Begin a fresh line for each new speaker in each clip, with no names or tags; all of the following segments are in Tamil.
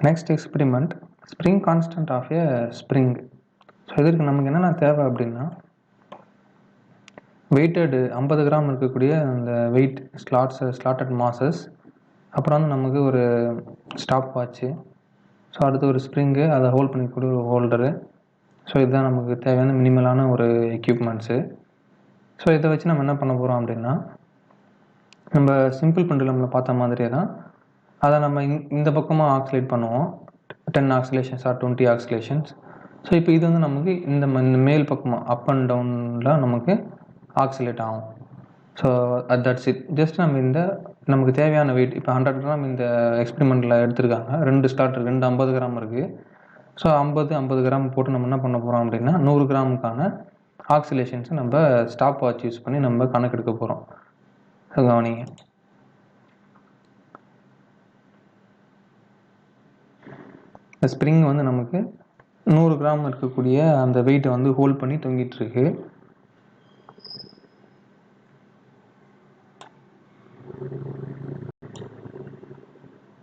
Next experiment spring constant of a spring so இதற்கு நமக்கு என்னென்ன தேவை அப்படின்னா வெயிட்டடு ஐம்பது கிராம் இருக்கக்கூடிய அந்த வெயிட் ஸ்லாட்ஸ் ஸ்லாட்டட் மாசஸ் அப்புறம் வந்து நமக்கு ஒரு ஸ்டாப் வாட்ச்சு ஸோ அடுத்து ஒரு ஸ்ப்ரிங்கு அதை ஹோல்ட் பண்ணிக்கூடிய ஒரு ஹோல்டரு ஸோ இதுதான் நமக்கு தேவையான மினிமலான ஒரு எக்யூப்மெண்ட்ஸு ஸோ இதை வச்சு நம்ம என்ன பண்ண போகிறோம் அப்படின்னா நம்ம சிம்பிள் பெண்டுலமில் பார்த்த மாதிரியே தான் அதை நம்ம இந் இந்த பக்கமாக ஆக்சிலேட் பண்ணுவோம். Ten oscillations or twenty oscillations so இப்போ இது வந்து நமக்கு இந்த ம- இந்த மேல் பக்கமாக அப் அண்ட் டவுனில் நமக்கு ஆக்சிலேட் ஆகும். So at that's it just நம்ம இந்த நமக்கு தேவையான வெயிட் இப்போ ஹண்ட்ரட் கிராம் இந்த எக்ஸ்பெரிமெண்ட்டில் எடுத்திருக்காங்க. ரெண்டு ஸ்டார்ட் ரெண்டு ஐம்பது கிராம் இருக்குது ஸோ ஐம்பது ஐம்பது கிராம் போட்டு நம்ம என்ன பண்ண போகிறோம் அப்படின்னா நூறு கிராமுக்கான ஆக்சிலேஷன்ஸை நம்ம ஸ்டாப் வாட்ச் யூஸ் பண்ணி நம்ம கணக்கெடுக்க போகிறோம் கவனிங்க. இந்த ஸ்ப்ரிங் வந்து நமக்கு நூறு கிராம் இருக்கக்கூடிய அந்த வெயிட்டை வந்து ஹோல்ட் பண்ணி தொங்கிட்டுருக்கு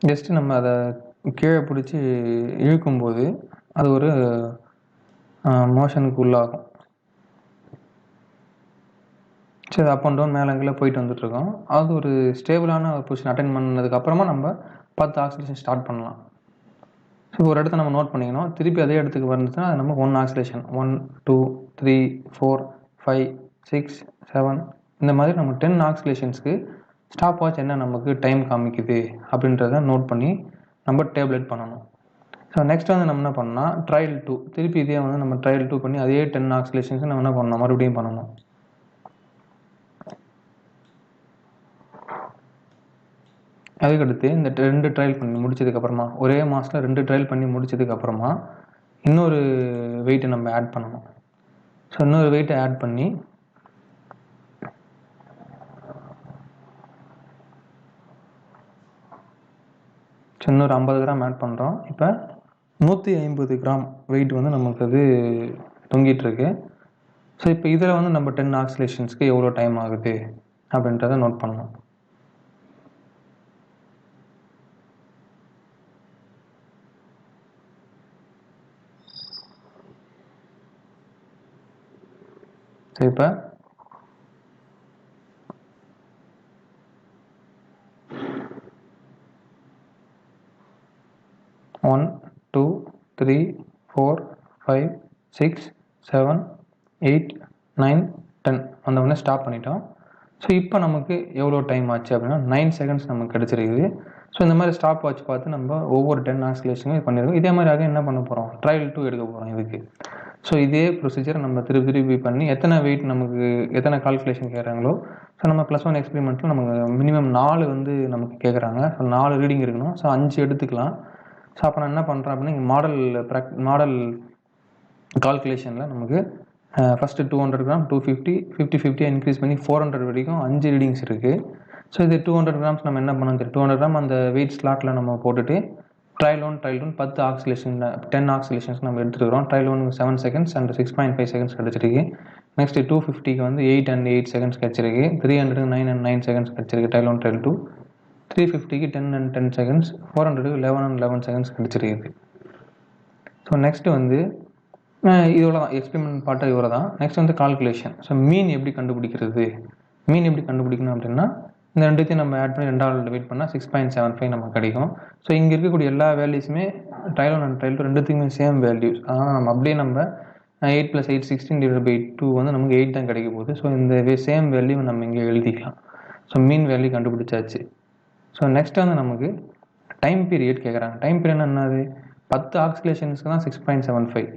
ஜஸ்ட் நம்ம அதை கீழே பிடிச்சி இழுக்கும்போது அது ஒரு மோஷனுக்கு உள்ளாகும். சரி அப் அண்ட் டவுன் மேலே போயிட்டு வந்துட்டுருக்கோம் அது ஒரு ஸ்டேபிளான பொசிஷன் அட்டன் பண்ணதுக்கு அப்புறமா நம்ம பத்து ஆக்சிலேஷன் ஸ்டார்ட் பண்ணலாம். ஸோ ஒரு இடத்த நம்ம நோட் பண்ணிக்கணும். திருப்பி அதே இடத்துக்கு வந்துச்சுன்னா அது நமக்கு one oscillation one two three four five six seven இந்த மாதிரி நம்ம டென் ஆக்சிலேஷன்ஸ்க்கு ஸ்டாப் வாட்ச் என்ன நமக்கு டைம் காமிக்குது அப்படின்றத நோட் பண்ணி நம்ம டேப்லெட் பண்ணணும். ஸோ நெக்ஸ்ட் வந்து நம்ம என்ன பண்ணோம்னா ட்ரையல் டூ திருப்பி இதே வந்து நம்ம ட்ரையல் டூ பண்ணி அதே டென் ஆக்சிலேஷன்ஸ் நம்ம என்ன பண்ணணும்? மறுபடியும் பண்ணணும். அதுக்கடுத்து இந்த ரெண்டு ட்ரையல் பண்ணி முடிச்சதுக்கப்புறமா ஒரே மாதத்தில் ரெண்டு ட்ரையல் பண்ணி முடிச்சதுக்கப்புறமா இன்னொரு வெயிட்டை நம்ம ஆட் பண்ணணும். ஸோ இன்னொரு வெயிட்டை ஆட் பண்ணி ஸோ இன்னொரு ஐம்பது கிராம் ஆட் பண்ணுறோம் இப்போ நூற்றி ஐம்பது கிராம் வெயிட் வந்து நமக்கு அது தொங்கிட்டுருக்கு ஸோ இப்போ இதில் வந்து நம்ம டென் ஆக்சிலேஷன்ஸ்க்கு எவ்வளோ டைம் ஆகுது? அப்படின்றத நோட் பண்ணணும். ஸோ இப்போ? One two three four five six seven eight nine ten அந்த உடனே ஸ்டாப் பண்ணிட்டோம். ஸோ இப்போ நமக்கு எவ்வளோ டைம் ஆச்சு அப்படின்னா நைன் செகண்ட்ஸ் நமக்கு கிடச்சிருக்குது. ஸோ இந்த மாதிரி ஸ்டாப் வாட்ச் பார்த்து நம்ம ஒவ்வொரு டென் ஆக்சிலேஷனும் பண்ணியிருக்கோம் இதே மாதிரியாக என்ன பண்ண போகிறோம் ட்ரையல் டூ எடுக்க போகிறோம் இதுக்கு. ஸோ இதே ப்ரொசீஜர் நம்ம திருப்பி திருப்பி பண்ணி எத்தனை வெயிட் நமக்கு எத்தனை கால்குலேஷன் கேட்குறாங்களோ ஸோ நம்ம ப்ளஸ் ஒன் எக்ஸ்பெரிமெண்ட்டில் நமக்கு மினிமம் நாலு வந்து நமக்கு கேட்குறாங்க. ஸோ நாலு ரீடிங் இருக்கணும். ஸோ அஞ்சு எடுத்துக்கலாம். ஸோ அப்போ நான் என்ன பண்ணுறேன் அப்படின்னா இங்கே மாடல் ப்ராக் மாடல் கால்குலேஷனில் நமக்கு first two hundred gram two fifty fifty ஃபிஃப்டியாக increase பண்ணி ஃபோர் ஹண்ட்ரட் வரைக்கும் அஞ்சு ரீடிங்ஸ் இருக்குது ஸோ இது டூ ஹண்ட்ரட் கிராம்ஸ் நம்ம என்ன பண்ணணும் தெரியும்? டூ ஹண்ட்ரட் கிராம் அந்த வெயிட் ஸ்லாட்டில் நம்ம போட்டுட்டு ட்ரையல் ஒன் ட்ரையல் ஒன் பத்து ஆக்சிலேஷன் டென் ஆக்சிலேஷன்ஸ் நம்ம எடுத்துருக்கிறோம். Trial one seven seconds and six point five seconds கிடச்சிருக்கு. நெக்ஸ்ட் டூ ஃபிஃப்டிக்கு வந்து எயிட் அண்ட் எயிட் செகண்ட்ஸ் கிடச்சிருக்கு. Three hundred nine and nine seconds கிடச்சிருக்கு. Trial one trial two three ஃபிஃப்டிக்கு ten and ten seconds four ஹண்ட்ரடுக்கு லெவன் அண்ட் லெவன் செகண்ட்ஸ் கிடச்சிருக்குது ஸோ நெக்ஸ்ட் வந்து அஹ் இதோட தான் எக்ஸ்பெரிமெண்ட் பாட்டை இவ்வளோ தான். நெக்ஸ்ட் வந்து கால்குலேஷன் ஸோ மீன் எப்படி கண்டுபிடிக்கிறது? மீன் எப்படி கண்டுபிடிக்கணும் அப்படின்னா இந்த ரெண்டுத்தையும் நம்ம ஆட் பண்ணி ரெண்டாவது வெயிட் பண்ணால் சிக்ஸ் பாயிண்ட் செவன் ஃபைவ் நமக்கு கிடைக்கும். ஸோ இங்கே இருக்கக்கூடிய எல்லா வேல்யூஸுமே trial one and trial two ரெண்டுத்துக்குமே சேம் வேல்யூஸ் ஆனால் நம்ம அப்படியே நம்ம eight plus eight sixteen divide by two வந்து நமக்கு எயிட் தான் கிடைக்க போகுது. ஸோ இந்த சேம் வேல்யூ நம்ம இங்கே எழுதிக்கலாம். ஸோ மீன் வேல்யூ கண்டுபிடிச்சாச்சு. ஸோ நெக்ஸ்ட் வந்து நமக்கு டைம் பீரியட் கேட்குறாங்க டைம் பீரியட் என்னது? பத்து ஆக்சிலேஷன்ஸ்க்கு தான் six point seven five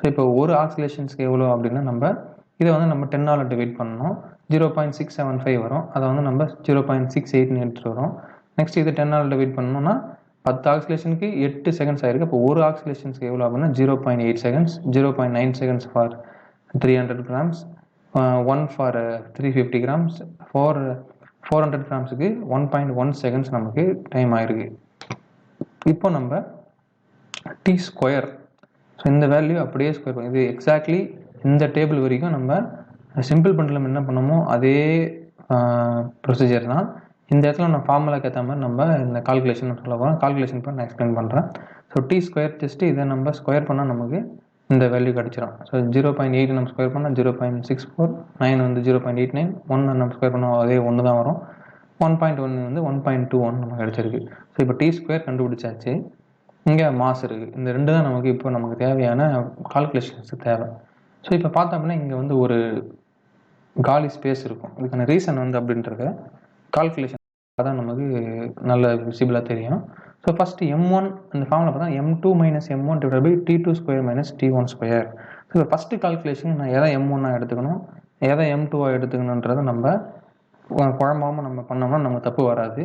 so இப்போ ஒரு ஆக்சிலேஷன்ஸ்க்கு எவ்வளோ அப்படின்னா நம்ம இதை வந்து நம்ம டென் ஆல் டிவைட் பண்ணணும். Zero point six seven five வரும். அதை வந்து நம்ம ஜீரோ பாயிண்ட் சிக்ஸ் எயிட்னு எடுத்துகிட்டு வரோம். நெக்ஸ்ட் இது டென் ஆல் டிவைட் பண்ணணும்னா பத்து ஆக்சிலேஷனுக்கு எட்டு செகண்ட்ஸ் ஆயிருக்கு. இப்போ ஒரு ஆக்சிலேஷன்ஸ்க்கு எவ்வளோ அப்படின்னா zero point eight seconds zero point nine seconds for three hundred grams one for three fifty grams four four hundred கிராம்ஸுக்கு one point one seconds நமக்கு டைம் ஆயிருக்கு. இப்போ நம்ம டி ஸ்கொயர் ஸோ இந்த வேல்யூ அப்படியே ஸ்கொயர் பண்ணி இது எக்ஸாக்ட்லி இந்த டேபிள் வரைக்கும் நம்ம சிம்பிள் பண்டில் என்ன பண்ணமோ அதே ப்ரொசீஜர் தான். இந்த இடத்துல நம்ம ஃபார்முலாக்கு ஏற்ற மாதிரி நம்ம இந்த கால்குலேஷன் சொல்ல போகிறோம் கால்குலேஷன் பண்ணி நான் எக்ஸ்பிளைன் பண்ணுறேன் ஸோ டி ஸ்கொயர் ஜஸ்ட்டு இதை நம்ம ஸ்கொயர் பண்ணால் நமக்கு இந்த வேல்யூ கிடச்சிரும். ஸோ ஜீரோ பாயிண்ட் எயிட் நம்ம ஸ்கொயர் பண்ணால் zero point six four nine வந்து zero point eight nine one நம்ம ஸ்கொயர் பண்ணால் அதே ஒன்று தான் வரும். ஒன் பாயிண்ட் ஒன்று வந்து ஒன் பாயிண்ட் டூ ஒன் நமக்கு கிடச்சிருக்கு. ஸோ இப்போ டி ஸ்கொயர் கண்டுபிடிச்சாச்சு. இங்கே மாஸ் இருக்குது இந்த ரெண்டு தான் நமக்கு இப்போ நமக்கு தேவையான கால்குலேஷன்ஸ் தேவை. ஸோ இப்போ பார்த்தோம்னா இங்கே வந்து ஒரு காலி ஸ்பேஸ் இருக்கும். இதுக்கான ரீசன் வந்து அப்படின்றத கால்குலேஷன் தான் நமக்கு நல்ல விசிபிளாக தெரியும். ஸோ ஃபஸ்ட்டு எம் ஒன் இந்த ஃபார்மில் பார்த்தா M two minus M one divide by T two square minus T one square so இப்போ ஃபஸ்ட்டு கால்குலேஷன் நான் எதை எம் ஒன்னாக எடுத்துக்கணும் எதை எம் டூவாக எடுத்துக்கணுன்றதை நம்ம குழம்பாமல் நம்ம பண்ணோம்னா நமக்கு தப்பு வராது.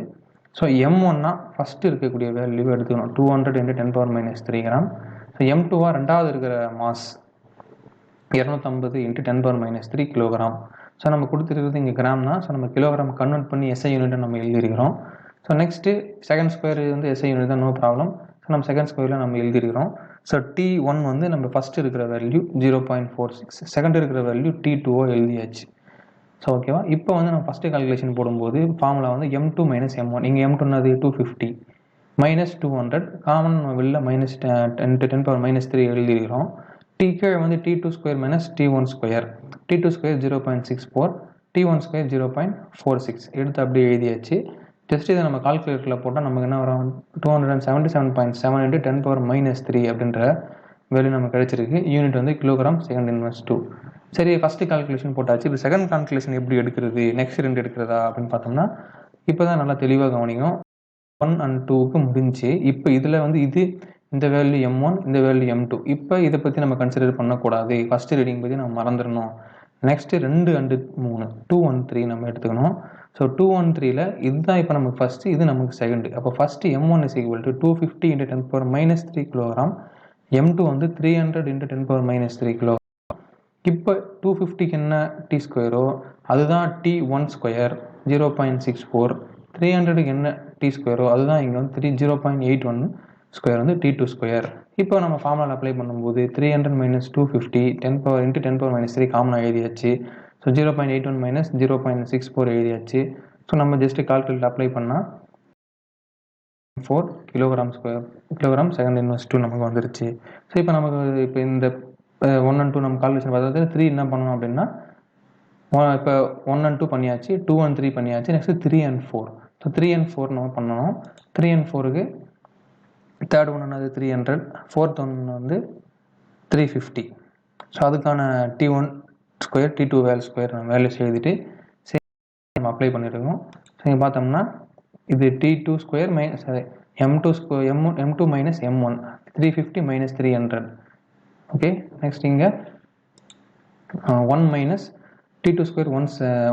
ஸோ எம் ஒன்னா ஃபஸ்ட்டு இருக்கக்கூடிய வேல்யூ எடுத்துக்கணும். Two hundred into ten power minus three gram so M டூவாக ரெண்டாவது இருக்கிற மாஸ் இரநூத்தம்பது into ten power minus three kilogram so நம்ம கொடுத்துருக்கிறது இங்கே கிராம்னா ஸோ நம்ம கிலோகிராம் கன்வெர்ட் பண்ணி எஸ்ஐ யூனிட்டை நம்ம எழுதியிருக்கிறோம். ஸோ நெக்ஸ்ட்டு செகண்ட் ஸ்கொயர் வந்து எஸ்ஐ யூனிட் தான். நோ ப்ராப்ளம் ஸோ நம்ம செகண்ட் ஸ்கொயரில் நம்ம எழுதியிருக்கிறோம். ஸோ டி ஒன் வந்து நம்ம ஃபஸ்ட்டு இருக்கிற value zero point four six second இருக்கிற வேல்யூ டி டூவோ எழுதியாச்சு. ஸோ ஓகேவா இப்போ வந்து நம்ம ஃபஸ்ட்டு கால்குலேஷன் போடும்போது ஃபார்முலா வந்து M two minus M one இங்கே M டூனது two fifty minus two hundred common நம்ம வெளில minus ten ten power minus three எழுதியிருக்கிறோம். T கீழே வந்து T two square minus T one square T two square zero point six four T one square zero point four six எடுத்து அப்படியே எழுதியாச்சு. ஜஸ்ட் இதை நம்ம கால்குலேட்டரில் போட்டால் நமக்கு என்ன வரும்? Two hundred and seventy seven point seven into ten power minus three அப்படின்ற வேல்யூ நமக்கு கிடைச்சிருக்கு. யூனிட் வந்து கிலோகிராம் செகண்ட் இன்வெஸ்ட் டூ சரி ஃபஸ்ட்டு கால்குலேஷன் போட்டாச்சு. இப்போ செகண்ட் கால்குலேஷன் எப்படி எடுக்கிறது? நெக்ஸ்ட் ரெண்டு எடுக்கிறதா அப்படின்னு பார்த்தோம்னா இப்போ தான் நல்லா தெளிவாக கவனிக்கும் ஒன் அண்ட் டூக்கு முடிஞ்சு இப்போ இதில் வந்து இது இந்த வேல்யூ எம் ஒன் இந்த வேல்யூ எம் டூ இப்போ இதை பற்றி நம்ம கன்சிடர் பண்ணக்கூடாது. ஃபஸ்ட்டு ரீடிங் பற்றி நம்ம மறந்துடணும். நெக்ஸ்ட்டு ரெண்டு அண்டு மூணு. டூ ஒன் த்ரீ நம்ம எடுத்துக்கணும். ஸோ டூ ஒன் த்ரீல இதுதான் இப்போ நமக்கு ஃபஸ்ட்டு இது நமக்கு செகண்டு அப்போ first M one is equal to two fifty into ten power minus three kilogram M two வந்து three hundred into ten power minus three kilo இப்போ டூ ஃபிஃப்டிக்கு என்ன டி ஸ்கொயரோ அதுதான் T one square zero point six four three ஹண்ட்ரடுக்கு என்ன டி ஸ்கொயரோ அதுதான் இங்கே வந்து three zero point eight one square வந்து டி டூ ஸ்கொயர் இப்போ நம்ம ஃபார்முலா அப்ளை பண்ணும்போது three hundred minus two fifty ten power into ten power minus three காமனாக எழுதியாச்சு. So zero point eight one minus zero point six four எழுதியாச்சு. ஸோ நம்ம ஜஸ்ட்டு கால்குலேட் அப்ளை பண்ணால் four kilogram square kilogram second invest two நமக்கு வந்துருச்சு. ஸோ இப்போ நமக்கு இப்போ இந்த ஒன் அண்ட் டூ நம்ம கால்குலேஷன் பார்த்தது த்ரீ என்ன பண்ணணும் அப்படின்னா இப்போ ஒன் அண்ட் டூ பண்ணியாச்சு டூ அண்ட் த்ரீ பண்ணியாச்சு next three and four so three and four நம்ம பண்ணணும். த்ரீ அண்ட் ஃபோருக்கு தேர்ட் ஒன் என்னது? த்ரீ ஹண்ட்ரட் ஃபோர்த் ஒன் வந்து த்ரீ ஃபிஃப்டி ஸோ அதுக்கான T one square T two வேல் ஸ்கொயர் நம்ம வேல்யூஸ் எழுதிட்டு சேம் நம்ம அப்ளை பண்ணியிருக்கோம் ஸோ இங்கே பார்த்தோம்னா இது T two square minus M two ஸ்கொ M M two minus M one three fifty minus three hundred okay next இங்கே one minus T two square one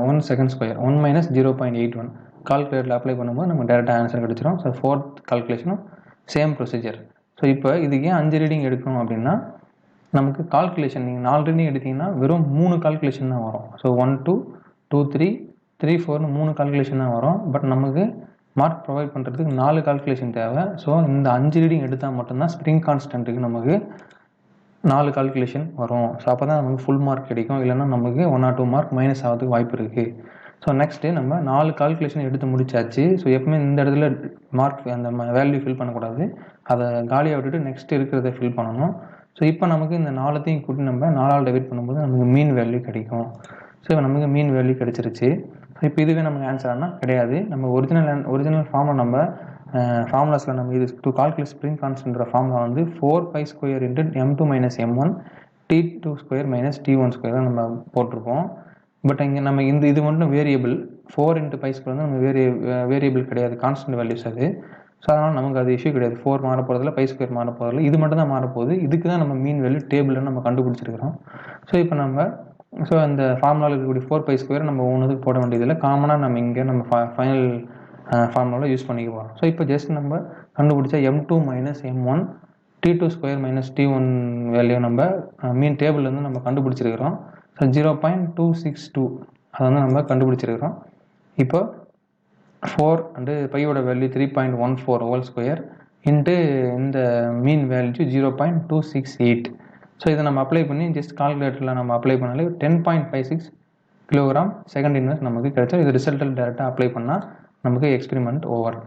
one second square one minus zero point eight one கால்குலேட்டரில் apply பண்ணும்போது நம்ம டேரெக்டாக ஆன்சர் கிடச்சிரும். ஸோ ஃபோர்த் கால்குலேஷனும் சேம் ப்ரொசீஜர் ஸோ இப்போ இதுக்கு ஏன் அஞ்சு ரீடிங் எடுக்கணும் அப்படின்னா நமக்கு கால்குலேஷன் நீங்கள் நாலு ரீடிங் எடுத்தீங்கன்னா வெறும் மூணு கால்குலேஷன் தான் வரும். So one two two three three ஃபோர்னு மூணு கால்குலேஷன் தான் வரும். பட் நமக்கு மார்க் ப்ரொவைட் பண்ணுறதுக்கு நாலு கால்குலேஷன் தேவை. ஸோ இந்த அஞ்சு ரீடிங் எடுத்தால் மட்டும்தான் ஸ்ப்ரிங் கான்ஸ்டன்ட்டுக்கு நமக்கு நாலு கால்குலேஷன் வரும். ஸோ அப்போ தான் நமக்கு ஃபுல் மார்க் கிடைக்கும். இல்லைன்னா நமக்கு one or two mark minus ஆகிறதுக்கு வாய்ப்பு இருக்குது ஸோ நெக்ஸ்ட்டு நம்ம நாலு கால்குலேஷன் எடுத்து முடிச்சாச்சு. ஸோ எப்பவுமே இந்த இடத்துல மார்க் அந்த வேல்யூ ஃபில் பண்ணக்கூடாது. அதை காலியாக விட்டுட்டு நெக்ஸ்ட் இருக்கிறத ஃபில் பண்ணணும். ஸோ இப்போ நமக்கு இந்த நாலத்தையும் கூட்டி நம்ம நாலால் டிவைட் பண்ணும்போது நமக்கு மீன் வேல்யூ கிடைக்கும். ஸோ இப்போ நமக்கு மீன் வேல்யூ கிடைச்சிருச்சு. ஸோ இப்போ இதுவே நமக்கு ஆன்சர் ஆனால் கிடையாது. நம்ம ஒரிஜினல் ஒரிஜினல் ஃபார்மை நம்ம ஃபார்முலாஸில் நம்ம இது டூ கால்குலேட் ஸ்ப்ரிங் கான்ஸ்டன்ட்ற ஃபார்முலா வந்து four pi square into M two minus M one T two square minus T one square தான் நம்ம போட்டிருப்போம். பட் இங்கே நம்ம இந்த இது மட்டும் வேரியபிள் ஃபோர் இன்ட்டு பைஸ்க்கு வந்து நம்ம வேரிய வேரியபிள் கிடையாது. கான்ஸ்டன்ட் வேல்யூஸ் அது. ஸோ அதனால் நமக்கு அது இஷ்யூ கிடையாது. ஃபோர் மாற போகிறதில்ல பை ஸ்கொயர் மாற போகிறதில்ல இது மட்டும் தான் மாறப்போகுது. இதுக்கு தான் நம்ம மீன் வேல்யூ டேபிள்னு நம்ம கண்டுபிடிச்சிருக்கிறோம். ஸோ இப்போ நம்ம ஸோ அந்த ஃபார்முலாவில் இருக்கக்கூடிய ஃபோர் பை ஸ்கொயர் நம்ம ஒன்றுக்கு போட வேண்டியதில்லை. காமனாக நம்ம இங்கே நம்ம ஃபைனல் ஃபார்முலாவில் யூஸ் பண்ணிக்க போகிறோம் ஸோ இப்போ ஜஸ்ட் நம்ம கண்டுபிடிச்சா M two minus M one T two square minus T one value நம்ம மீன் டேபிள்லேருந்து நம்ம கண்டுபிடிச்சிருக்கிறோம். So zero point two six two அதை வந்து நம்ம கண்டுபிடிச்சிருக்கிறோம். இப்போ ஃபோர் அண்டு பையோட value three point one four whole square into இந்த mean value zero point two six eight so இதை நம்ம அப்ளை பண்ணி ஜஸ்ட் கால்குலேட்டரில் நம்ம அப்ளை பண்ணாலே ten point five six kilogram second invest நமக்கு கிடைச்சா இது ரிசல்ட்டில் டேரெக்டாக அப்ளை பண்ணால் நமக்கு எக்ஸ்பெரிமெண்ட் ஓவர்